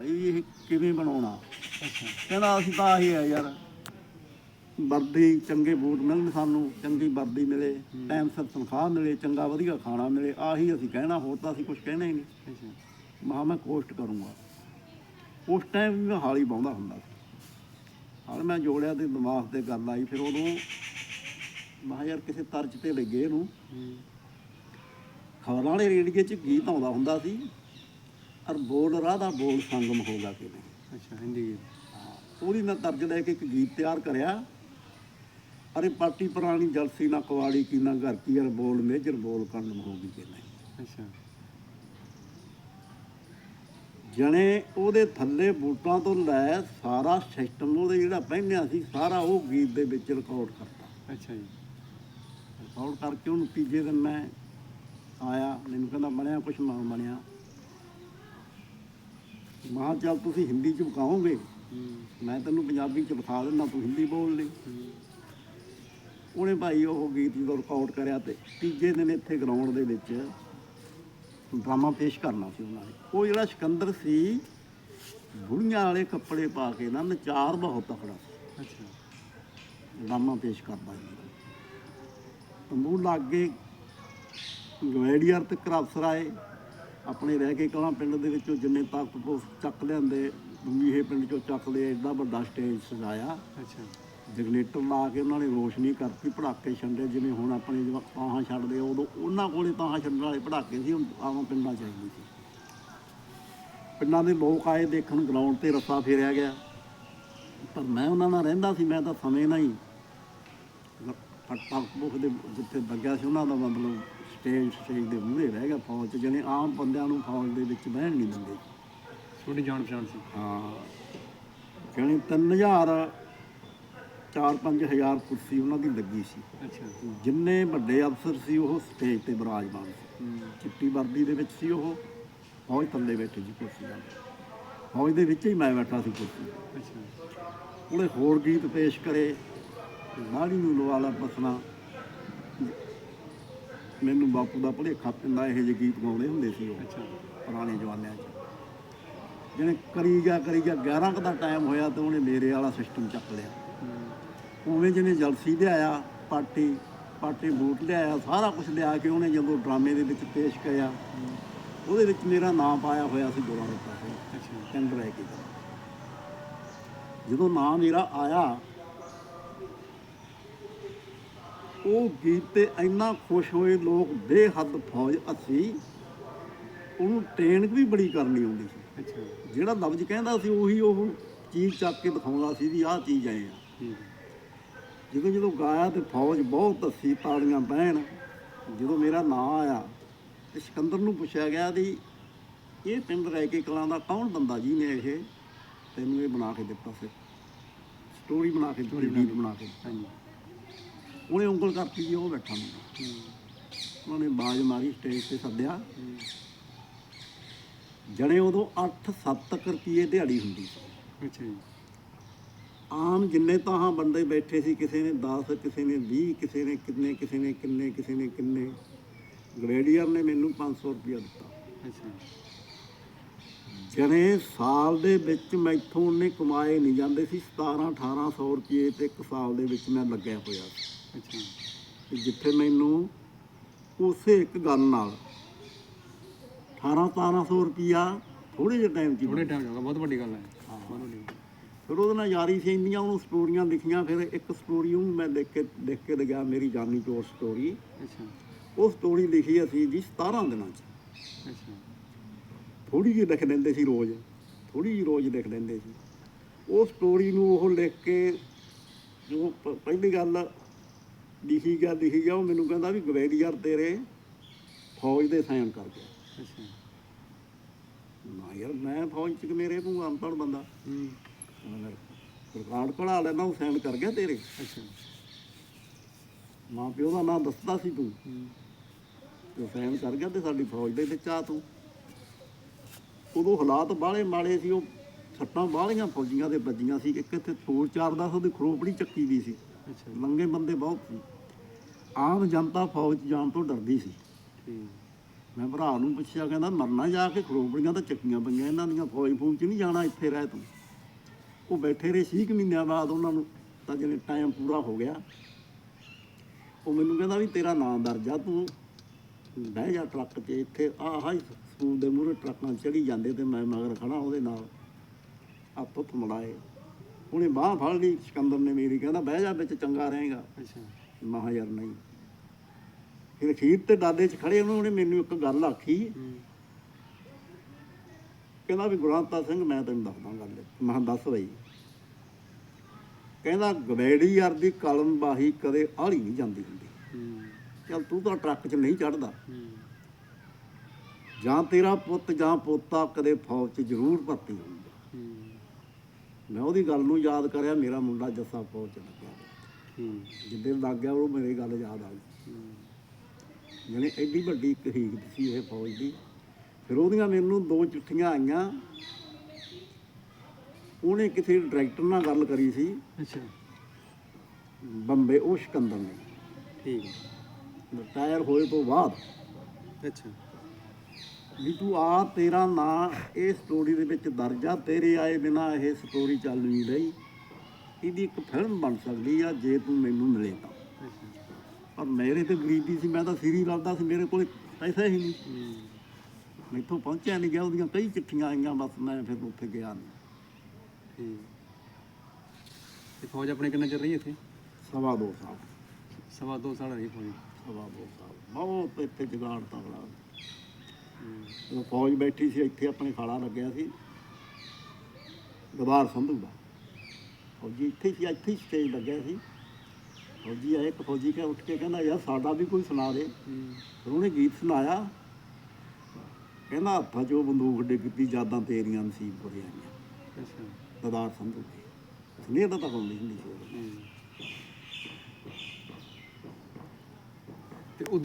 ਇਹ ਕਿਵੇਂ ਬਣਾਉਣਾ? ਕਹਿੰਦਾ ਅਸੀਂ ਤਾਂ ਆਹੀ ਹੈ ਯਾਰ। ਵਰਦੀ ਚੰਗੇ ਬੂਟ ਮਿਲਣ ਸਾਨੂੰ ਚੰਗੀ ਵਰਦੀ ਮਿਲੇ ਟਾਈਮ ਸਿਰ ਤਨਖਾਹ ਮਿਲੇ ਚੰਗਾ ਵਧੀਆ ਖਾਣਾ ਮਿਲੇ ਆਹੀ ਅਸੀਂ ਕਹਿਣਾ ਹੋਰ ਤਾਂ ਅਸੀਂ ਕੁਝ ਕਹਿਣਾ ਹੀ ਨਹੀਂ। ਅੱਛਾ। ਮਹਾ ਮੈਂ ਕੋਸ਼ਟ ਕਰੂੰਗਾ। ਉਸ ਟਾਈਮ ਵੀ ਮੈਂ ਹਾਲੀ ਬਾਉਂਦਾ ਹੁੰਦਾ ਸੀ। ਹਾਲ ਮੈਂ ਜੋੜਿਆ ਤੇ ਦਿਮਾਗ ਤੇ ਗੱਲ ਆਈ ਫਿਰ ਉਦੋਂ ਮਹਾ ਯਾਰ ਕਿਸੇ ਤਰਜ ਤੇ ਲੱਗੇ ਇਹਨੂੰ ਖਬਰਾਂ ਵਾਲੇ ਰੇਡੀਓ 'ਚ ਗੀਤ ਆਉਂਦਾ ਹੁੰਦਾ ਸੀ। ਅਰ ਬੋਲ ਰਾਧਾ ਬੋਲ ਸੰਗਮ ਹੋਗਾ ਕਿਵੇਂ ਅੱਛਾ ਹਿੰਦੀ ਉਹਦੀ ਮੈਂ ਤਰਜ ਲੈ ਕੇ ਇੱਕ ਗੀਤ ਤਿਆਰ ਕਰਿਆ। ਅਰੇ ਪਾਟੀ ਪੁਰਾਣੀ ਜਲਸੀ ਨਾ ਕਵਾੜੀ ਕੀ ਨਾ ਘਰ ਕੀ ਅਰ ਬੋਲ ਮੇਜਰ ਬੋਲ ਕੰਨ ਹੋਗੀ ਕਿ ਨਹੀਂ ਅੱਛਾ। ਜਣੇ ਉਹਦੇ ਥੱਲੇ ਬੂਟਾਂ ਤੋਂ ਲੈ ਸਾਰਾ ਸਿਸਟਮ ਉਹਦੇ ਜਿਹੜਾ ਪਹਿਨਿਆ ਸੀ ਸਾਰਾ ਉਹ ਗੀਤ ਦੇ ਵਿੱਚ ਰਿਕਾਰਡ ਕਰਤਾ। ਅੱਛਾ ਜੀ। ਰਿਕਾਰਡ ਕਰਕੇ ਉਹਨੂੰ ਤੀਜੇ ਦਿਨ ਮੈਂ ਆਇਆ ਮੈਨੂੰ ਕਹਿੰਦਾ ਬਣਿਆ ਕੁਛ ਨਾ ਬਣਿਆ ਮਹਾਂ ਚੱਲ ਤੁਸੀਂ ਹਿੰਦੀ ਚ ਹੂੰ। ਮੈਂ ਤੈਨੂੰ ਪੰਜਾਬੀ ਚ ਵਿਖਾ ਦਿੰਦਾ ਤੂੰ ਹਿੰਦੀ ਬੋਲ ਲਈ। ਉਹਨੇ ਭਾਈ ਉਹ ਗੀਤ ਜਦੋਂ ਰਿਕਾਰਡ ਕਰਿਆ ਤੇ ਤੀਜੇ ਦਿਨ ਇੱਥੇ ਗਰਾਊਂਡ ਦੇ ਵਿੱਚ ਡਰਾਮਾ ਪੇਸ਼ ਕਰਨਾ ਸੀ ਉਹਨਾਂ ਨੇ। ਉਹ ਜਿਹੜਾ ਸਿਕੰਦਰ ਸੀ ਬੁੜੀਆਂ ਵਾਲੇ ਕੱਪੜੇ ਪਾ ਕੇ ਨਾ ਨਚਾਰ ਬਹੁਤ ਤਕੜਾ ਸੀ। ਅੱਛਾ। ਡਰਾਮਾ ਪੇਸ਼ ਕਰਦਾ ਸੀ। ਤੰਬੂ ਲਾਗੇ ਗਵੈਡੀਅਰ ਤੇ ਅਫਸਰ ਆਏ। ਆਪਣੇ ਰਹਿ ਕੇ ਕਲਾਂ ਪਿੰਡ ਦੇ ਵਿੱਚੋਂ ਜਿੰਨੇ ਤੱਕ ਚੱਕ ਲਿਆਂਦੇ ਮੀਹੇ ਪਿੰਡ ਚੋਂ ਚੱਕ ਲਿਆ ਏਡਾ ਵੱਡਾ ਸਟੇਜ ਸਜਾਇਆ। ਅੱਛਾ। ਜਨਰੇਟਰ ਲਾ ਕੇ ਉਹਨਾਂ ਨੇ ਰੋਸ਼ਨੀ ਕਰਤੀ ਪੜਾਕੇ ਛੰਡੇ ਜਿਵੇਂ ਹੁਣ ਆਪਣੇ ਜਵਾ ਤਾਹਾਂ ਛੱਡਦੇ ਉਦੋਂ ਉਹਨਾਂ ਕੋਲੇ ਤਾਹਾਂ ਛੱਡਣ ਵਾਲੇ ਪੜਾਕੇ ਸੀ ਹੁਣ ਆਵਾਂ ਪਿੰਡਾਂ ਚ ਆਈ ਸੀ। ਪਿੰਡਾਂ ਦੇ ਲੋਕ ਆਏ ਦੇਖਣ ਗਰਾਊਂਡ ਤੇ ਰੱਸਾ ਫੇਰਿਆ ਗਿਆ। ਪਰ ਮੈਂ ਉਹਨਾਂ ਨਾਲ ਰਹਿੰਦਾ ਸੀ ਮੈਂ ਤਾਂ ਸਮੇਂ ਨਾਲ ਹੀ। ਫਟਾਕ ਬੁੱਕ ਦੇ ਜਿੱਥੇ ਲੱਗਿਆ ਸੀ ਉਹਨਾਂ ਦਾ ਮਤਲਬ। ਸਟੇਜ ਸਟੇਜ ਦੇ ਮੂਹਰੇ ਰਹਿ ਗਿਆ ਫੌਜ ਚ ਜਿਹਨੇ ਆਮ ਬੰਦਿਆਂ ਨੂੰ ਫੌਜ ਦੇ ਵਿੱਚ ਬਹਿਣ ਨਹੀਂ ਦਿੰਦੇ। ਤੁਹਾਡੀ ਜਾਣ ਪਛਾਣ ਸੀ? ਹਾਂ। ਜਾਣੀ 3000 4-5000 ਕੁਰਸੀ ਉਹਨਾਂ ਦੀ ਲੱਗੀ ਸੀ। ਅੱਛਾ। ਜਿੰਨੇ ਵੱਡੇ ਅਫਸਰ ਸੀ ਉਹ ਸਟੇਜ ਤੇ ਬਿਰਾਜਮਾਨ ਸੀ। ਚਿੱਟੀ ਵਰਦੀ ਦੇ ਵਿੱਚ ਸੀ ਉਹ ਫੌਜ ਥੱਲੇ ਬੈਠੇ ਜੀ ਕੁਰਸੀ ਤੇ ਫੌਜ ਦੇ ਵਿੱਚ ਹੀ ਮੈਂ ਬੈਠਾ ਸੀ ਕੁਰਸੀ। ਅੱਛਾ। ਉਹਨੇ ਹੋਰ ਗੀਤ ਪੇਸ਼ ਕਰੇ ਨਾੜੀ ਨੂੰ ਲਵਾਲਾ ਬਸਣਾ ਮੈਨੂੰ ਬਾਪੂ ਦਾ ਭੁਲੇਖਾ ਪੈਂਦਾ ਇਹੋ ਜਿਹੇ ਗੀਤ ਗਾਉਂਦੇ ਹੁੰਦੇ ਸੀ ਉਹ ਅੱਛਾ। ਪੁਰਾਣੇ ਜਵਾਨਿਆਂ 'ਚ। ਜਿਹਨੇ ਕਰੀ ਗਿਆ ਕਰੀ ਗਿਆ 11 ਕੁ ਦਾ ਟਾਈਮ ਹੋਇਆ ਤੇ ਉਹਨੇ ਮੇਰੇ ਵਾਲਾ ਸਿਸਟਮ ਚੱਕ ਲਿਆ। ਹੂੰ। ਉਵੇਂ ਜਿਹਨੇ ਜਲਸੀ ਲਿਆਇਆ ਪਾਟੀ ਪਾਟੀ ਬੂਟ ਲਿਆਇਆ ਸਾਰਾ ਕੁਝ ਲਿਆ ਕੇ ਉਹਨੇ ਜਦੋਂ ਡਰਾਮੇ ਦੇ ਵਿੱਚ ਪੇਸ਼ ਕਰਿਆ ਉਹਦੇ ਵਿੱਚ ਮੇਰਾ ਨਾਮ ਪਾਇਆ ਹੋਇਆ ਸੀ ਗੋਰਾ ਰੱਤਾ ਸਿੰਘ ਅੱਛਾ। ਪਿੰਡ ਰਹਿ ਕੇ ਜਦੋਂ ਨਾਮ ਮੇਰਾ ਆਇਆ ਉਹ ਗੀਤ ਤੇ ਇੰਨਾ ਖੁਸ਼ ਹੋਏ ਲੋਕ ਬੇਹੱਦ ਫੌਜ ਅਸੀਂ। ਉਹਨੂੰ ਟ੍ਰੇਨ ਵੀ ਬੜੀ ਕਰਨੀ ਆਉਂਦੀ ਸੀ। ਅੱਛਾ। ਜਿਹੜਾ ਲਫ਼ਜ਼ ਕਹਿੰਦਾ ਸੀ ਉਹੀ ਉਹ ਚੀਜ਼ ਚੱਕ ਕੇ ਦਿਖਾਉਂਦਾ ਸੀ ਵੀ ਆਹ ਚੀਜ਼ ਆਏ ਆ। ਜਦੋਂ ਜਦੋਂ ਗਾਇਆ ਤੇ ਫੌਜ ਬਹੁਤ ਹੱਸੀ ਤਾੜੀਆਂ ਬਹਿਣ ਜਦੋਂ ਮੇਰਾ ਨਾਂ ਆਇਆ ਤੇ ਸਿਕੰਦਰ ਨੂੰ ਪੁੱਛਿਆ ਗਿਆ ਵੀ ਇਹ ਪਿੰਡ ਰਹਿ ਕੇ ਕਲਾਂ ਦਾ ਕੌਣ ਬੰਦਾ ਜੀ ਨੇ ਇਹ ਤੈਨੂੰ ਇਹ ਬਣਾ ਕੇ ਦਿੱਤਾ ਸੀ? ਸਟੋਰੀ ਬਣਾ ਕੇ ਦਿੱਤੀ ਗੀਤ ਬਣਾ ਕੇ ਹਾਂਜੀ। ਉਹਨੇ ਉਂਗਲ ਕਰਤੀ ਜੀ ਉਹ ਬੈਠਾ ਹੂੰ ਉਹਨੇ ਬਾਜ ਮਾਰੀ ਸਟੇਜ ਤੇ ਸੱਦਿਆ। ਜਣੇ ਉਦੋਂ 8-7 ਤੱਕ ਰੁਪਏ ਦਿਹਾੜੀ ਹੁੰਦੀ ਸੀ। ਅੱਛਾ ਜੀ। ਆਮ ਜਿੰਨੇ ਤਾਂ ਹਾਂ ਬੰਦੇ ਬੈਠੇ ਸੀ ਕਿਸੇ ਨੇ 10 ਕਿਸੇ ਨੇ 20 ਕਿਸੇ ਨੇ ਕਿੰਨੇ ਕਿਸੇ ਨੇ ਕਿੰਨੇ ਕਿਸੇ ਨੇ ਕਿੰਨੇ। ਗ੍ਰੇਡੀਅਰ ਨੇ ਮੈਨੂੰ 500 ਰੁਪਇਆ ਦਿੱਤਾ। ਅੱਛਾ ਜਣੇ ਸਾਲ ਦੇ ਵਿੱਚ ਮੈਥੋਂ ਉਹਨੇ ਕਮਾਏ ਨਹੀਂ ਜਾਂਦੇ ਸੀ 17 1800 ਰੁਪਏ ਤੇ ਇੱਕ ਸਾਲ ਦੇ ਵਿੱਚ ਮੈਂ ਲੱਗਿਆ ਹੋਇਆ ਸੀ। ਅੱਛਾ। ਤੇ ਜਿੱਥੇ ਮੈਨੂੰ ਉਸੇ ਇੱਕ ਗੱਲ ਨਾਲ 18 1700 ਰੁਪਇਆ ਥੋੜੇ ਜਿਹੇ ਟਾਈਮ 'ਚ ਥੋੜੇ ਟਾਈਮ ਹੋਗਾ ਬਹੁਤ ਵੱਡੀ ਗੱਲ ਹੈ। ਬਹੁਤ ਵੱਡੀ ਗੱਲ। ਫਿਰ ਉਹਦੇ ਨਾਲ ਯਾਰੀ ਸੀ ਇੰਨੀਆਂ ਉਹਨੂੰ ਸਟੋਰੀਆਂ ਲਿਖੀਆਂ ਫਿਰ ਇੱਕ ਸਟੋਰੀ ਉਹ ਮੈਂ ਲਿਖ ਕੇ ਲਿਖ ਕੇ ਲਗਿਆ ਮੇਰੀ ਜਾਨੀ ਚੋਰ ਸਟੋਰੀ। ਅੱਛਾ। ਉਹ ਸਟੋਰੀ ਲਿਖੀ ਅਸੀਂ ਜੀ 17 ਦਿਨਾਂ 'ਚ। ਅੱਛਾ। ਥੋੜੀ ਜਿਹੀ ਲਿਖ ਲੈਂਦੇ ਸੀ ਰੋਜ਼ ਥੋੜੀ ਜਿਹੀ ਰੋਜ਼ ਲਿਖ ਲੈਂਦੇ ਸੀ। ਉਹ ਸਟੋਰੀ ਨੂੰ ਉਹ ਲਿਖ ਕੇ ਜੋ ਪਹਿਲੀ ਗੱਲ ਲਿਖੀ ਗਿਆ ਲਿਖੀ ਗਿਆ ਉਹ ਮੈਨੂੰ ਕਹਿੰਦਾ ਵੀ ਗਵੈਡੀਅਰ ਤੇਰੇ ਫੌਜ ਦੇ ਸਾਈਨ ਕਰ ਗਿਆ। ਅੱਛਾ। ਨਾ ਯਾਰ ਮੈਂ ਫੌਜ 'ਚ ਕਿ ਮੇਰੇ ਨੂੰ ਅਨਪੜ੍ਹ ਬੰਦਾ। ਹੂੰ। ਰਿਕਾਰਡ ਕਢਾ ਲੈਣਾ ਉਹ ਸਾਈਨ ਕਰ ਗਿਆ ਤੇਰੇ। ਅੱਛਾ। ਮਾਂ ਪਿਓ ਦਾ ਨਾਂ ਦੱਸਦਾ ਸੀ ਤੂੰ। ਹੂੰ। ਤੇ ਸਾਈਨ ਕਰ ਗਿਆ ਤੇ ਸਾਡੀ ਫੌਜ ਦੇ ਵਿੱਚ ਆ ਤੂੰ। ਉਦੋਂ ਹਾਲਾਤ ਬਾਹਲੇ ਮਾੜੇ ਸੀ ਉਹ ਸੱਟਾਂ ਬਾਹਲੀਆਂ ਫੌਜੀਆਂ ਦੇ ਵੱਜੀਆਂ ਸੀ। ਇੱਕ ਇੱਥੇ ਤੋੜ ਚਾਰ ਦਾ ਉਹਦੀ ਖਰੋਪੜੀ ਚੱਕੀ ਦੀ ਸੀ। ਅੱਛਾ ਲੰਗੇ ਬੰਦੇ ਬਹੁਤ ਸੀ। ਆਮ ਜਨਤਾ ਫੌਜ ਜਾਣ ਤੋਂ ਡਰਦੀ ਸੀ। ਮੈਂ ਭਰਾ ਨੂੰ ਪੁੱਛਿਆ ਕਹਿੰਦਾ ਮਰਨਾ ਜਾ ਕੇ ਖਰੋਬੜੀਆਂ ਤਾਂ ਚੱਕੀਆਂ ਪਈਆਂ ਇਹਨਾਂ ਦੀਆਂ ਫੌਜ ਫੂਜ ਚ ਨਹੀਂ ਜਾਣਾ ਇੱਥੇ ਰਹਿ ਤੂੰ। ਉਹ ਬੈਠੇ ਰਹੇ ਛੇ ਕੁ ਮਹੀਨਿਆਂ ਬਾਅਦ ਉਹਨਾਂ ਨੂੰ ਤਾਂ ਜਿਵੇਂ ਟਾਈਮ ਪੂਰਾ ਹੋ ਗਿਆ। ਉਹ ਮੈਨੂੰ ਕਹਿੰਦਾ ਵੀ ਤੇਰਾ ਨਾਂ ਦਰਜਾ ਤੂੰ ਬਹਿ ਜਾ ਟਰੱਕ 'ਚ ਇੱਥੇ ਆਹ ਹੀ ਸਕੂਲ ਦੇ ਮੂਹਰੇ ਟਰੱਕਾਂ ਚੜੀ ਜਾਂਦੇ ਤੇ ਮੈਂ ਮਗਰ ਖੜਾ ਉਹਦੇ ਨਾਲ। ਹੱਥ ਹੁੱਥ ਮੜਾਏ। ਉਹਨੇ ਬਾਹ ਫੜ ਲਈ ਸਿਕੰਦਰ ਨੇ ਮੇਰੀ ਕਹਿੰਦਾ ਬਹਿ ਜਾ ਵਿੱਚ ਚੰਗਾ ਰਹੇਗਾ। ਅੱਛਾ। ਮਹਾ ਯਾਰ ਨਹੀਂ। ਫਿਰ ਅਖੀਰ ਤੇ ਦਾਦੇ 'ਚ ਖੜੇ ਉਹਨਾਂ ਨੇ ਮੈਨੂੰ ਇੱਕ ਗੱਲ ਆਖੀ। ਕਹਿੰਦਾ ਵੀ ਗੁਰਵੰਤਾ ਸਿੰਘ ਮੈਂ ਤੈਨੂੰ ਦੱਸਦਾ ਗੱਲ। ਮੈਂ ਦੱਸ ਬਈ। ਕਹਿੰਦਾ ਗਵੈੜੀ ਯਾਰ ਦੀ ਕਲਮ ਬਾਹੀ ਕਦੇ ਆਲੀ ਨਹੀਂ ਜਾਂਦੀ ਹੁੰਦੀ। ਚੱਲ ਤੂੰ ਤਾਂ ਟਰੱਕ 'ਚ ਨਹੀਂ ਚੜਦਾ ਜਾਂ ਤੇਰਾ ਪੁੱਤ ਜਾਂ ਪੋਤਾ ਕਦੇ ਫੌਜ 'ਚ ਜ਼ਰੂਰ ਭਰਤੀ ਹੋਊਗਾ ਮੈਂ ਉਹਦੀ ਗੱਲ ਨੂੰ ਯਾਦ ਕਰਿਆ ਮੇਰਾ ਮੁੰਡਾ ਜੱਸਾ ਫੌਜ 'ਚ ਲੱਗਿਆ। ਹੂੰ ਜਿੱਦੇ ਲੱਗ ਗਿਆ ਉਹ ਮੇਰੀ ਗੱਲ ਯਾਦ ਆ ਗਈ ਜਿਹਨੇ ਐਡੀ ਵੱਡੀ ਇੱਕ ਹੀਕ ਸੀ ਇਹ ਫੌਜ ਦੀ। ਫਿਰ ਉਹਦੀਆਂ ਮੈਨੂੰ ਦੋ ਚਿੱਠੀਆਂ ਆਈਆਂ। ਉਹਨੇ ਕਿਸੇ ਡਾਇਰੈਕਟਰ ਨਾਲ ਗੱਲ ਕਰੀ ਸੀ। ਅੱਛਾ। ਬੰਬੇ ਉਹ ਸਿਕੰਦਰ ਨੇ। ਠੀਕ। ਰਿਟਾਇਰ ਹੋਏ ਤੋਂ ਬਾਅਦ ਅੱਛਾ। ਵੀ ਤੂੰ ਆ ਤੇਰਾ ਨਾਂ ਇਹ ਸਟੋਰੀ ਦੇ ਵਿੱਚ ਦਰਜ ਆ ਤੇਰੇ ਆਏ ਬਿਨਾ ਇਹ ਸਟੋਰੀ ਚੱਲ ਨਹੀਂ ਰਹੀ। ਇਹਦੀ ਇੱਕ ਫਿਲਮ ਬਣ ਸਕਦੀ ਆ ਜੇ ਤੂੰ ਮੈਨੂੰ ਮਿਲੇ ਤਾਂ। ਪਰ ਮੇਰੇ ਤੇ ਗਰੀਬੀ ਸੀ ਮੈਂ ਤਾਂ ਸਿਰੀ ਲੱਭਦਾ ਸੀ ਮੇਰੇ ਕੋਲ ਪੈਸਾ ਹੀ ਨਹੀਂ। ਮੈਥੋਂ ਪਹੁੰਚਿਆ ਨਹੀਂ ਗਿਆ ਉਹਦੀਆਂ ਕਈ ਚਿੱਠੀਆਂ ਆਈਆਂ ਬਸ ਮੈਂ ਫਿਰ ਉੱਥੇ ਗਿਆ ਨਹੀਂ। ਤੇ ਫੌਜ ਆਪਣੇ ਕਿੰਨਾ ਚਿਰ ਰਹੀ ਇੱਥੇ? ਸਵਾ ਦੋ ਸਾਲ। ਸਵਾ ਦੋ ਸਾਲ ਰਹੀ ਫੌਜ। ਸਵਾ ਦੋ ਸਾਲ। ਬਹੁਤ ਇੱਥੇ ਜਗਾੜ ਤਗੜਾ ਜਦੋਂ ਫੌਜ ਬੈਠੀ ਸੀ ਇੱਥੇ ਆਪਣੇ ਖਾਲਾ ਲੱਗਿਆ ਸੀ। ਗਵਾਰ ਸੰਧੂ ਦਾ ਫੌਜੀ ਇੱਥੇ ਸੀ ਇੱਥੇ ਹੀ ਸਟੇਜ ਲੱਗਿਆ ਸੀ। ਫੌਜੀ ਆਏ ਇੱਕ ਫੌਜੀ ਕਹ ਉੱਠ ਕੇ ਕਹਿੰਦਾ ਯਾਰ ਸਾਡਾ ਵੀ ਕੋਈ ਸੁਣਾ ਦੇ। ਫਿਰ ਉਹਨੇ ਗੀਤ ਸੁਣਾਇਆ। ਕਹਿੰਦਾ ਹੱਥਾਂ 'ਚ ਉਹ ਬੰਦੂਕ ਡਿੱਗਦੀ ਯਾਦਾਂ ਤੇਰੀਆਂ ਨਸੀਬ ਰਹੀਆਂ। ਅੱਛਾ। ਗਦਾਰ ਸੰਧੂ ਦੀ ਸੁਨੀਆ ਤਾਂ ਹੁੰਦੀ ਹੁੰਦੀ ਸੀ। ਉਦੋਂ। ਹੂੰ। ਤੇ ਉਦੋਂ